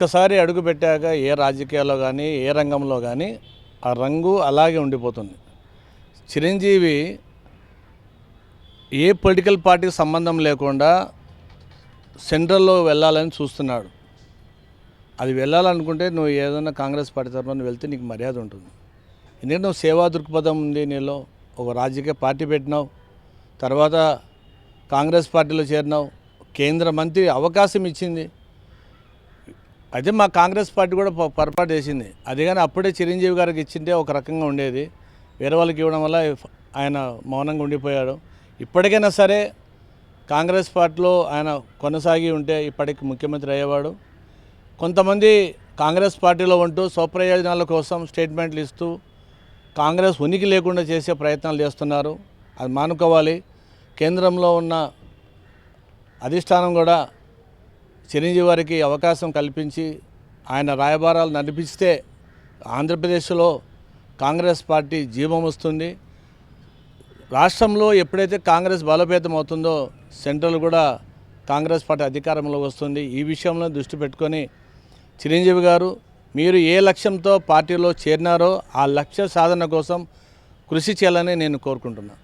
ఒక్కసారి అడుగు పెట్టాక ఏ రాజకీయాల్లో కానీ ఏ రంగంలో కానీ ఆ రంగు అలాగే ఉండిపోతుంది. చిరంజీవి ఏ పొలిటికల్ పార్టీకి సంబంధం లేకుండా సెంట్రల్లో వెళ్ళాలని చూస్తున్నాడు. అది వెళ్ళాలనుకుంటే నువ్వు ఏదైనా కాంగ్రెస్ పార్టీ తరఫున వెళ్తే నీకు మర్యాద ఉంటుంది. ఎందుకంటే నువ్వు సేవా దృక్పథం ఉంది నీలో. ఒక రాజకీయ పార్టీ పెట్టినావు. తర్వాత కాంగ్రెస్ పార్టీలో చేరినావు. కేంద్ర మంత్రి అవకాశం ఇచ్చింది. అయితే మా కాంగ్రెస్ పార్టీ కూడా పొరపాటు చేసింది. అది కానీ అప్పుడే చిరంజీవి గారికి ఇచ్చింటే ఒక రకంగా ఉండేది. వేరే వాళ్ళకి ఇవ్వడం వల్ల ఆయన మౌనంగా ఉండిపోయాడు. ఇప్పటికైనా సరే కాంగ్రెస్ పార్టీలో ఆయన కొనసాగి ఉంటే ఇప్పటికి ముఖ్యమంత్రి అయ్యేవాడు. కొంతమంది కాంగ్రెస్ పార్టీలో ఉంటూ స్వప్రయోజనాల కోసం స్టేట్మెంట్లు ఇస్తూ కాంగ్రెస్ ఉనికి లేకుండా చేసే ప్రయత్నాలు చేస్తున్నారు. అది మానుకోవాలి. కేంద్రంలో ఉన్న అధిష్టానం కూడా చిరంజీవి వారికి అవకాశం కల్పించి ఆయన రాయబారాలు నడిపిస్తే ఆంధ్రప్రదేశ్లో కాంగ్రెస్ పార్టీ జీవం వస్తుంది. రాష్ట్రంలో ఎప్పుడైతే కాంగ్రెస్ బలోపేతం అవుతుందో సెంట్రల్ కూడా కాంగ్రెస్ పార్టీ అధికారంలో వస్తుంది. ఈ విషయంలో దృష్టి పెట్టుకొని చిరంజీవి గారు మీరు ఏ లక్ష్యంతో పార్టీలో చేరినారో ఆ లక్ష్య సాధన కోసం కృషి చేయాలని నేను కోరుకుంటున్నాను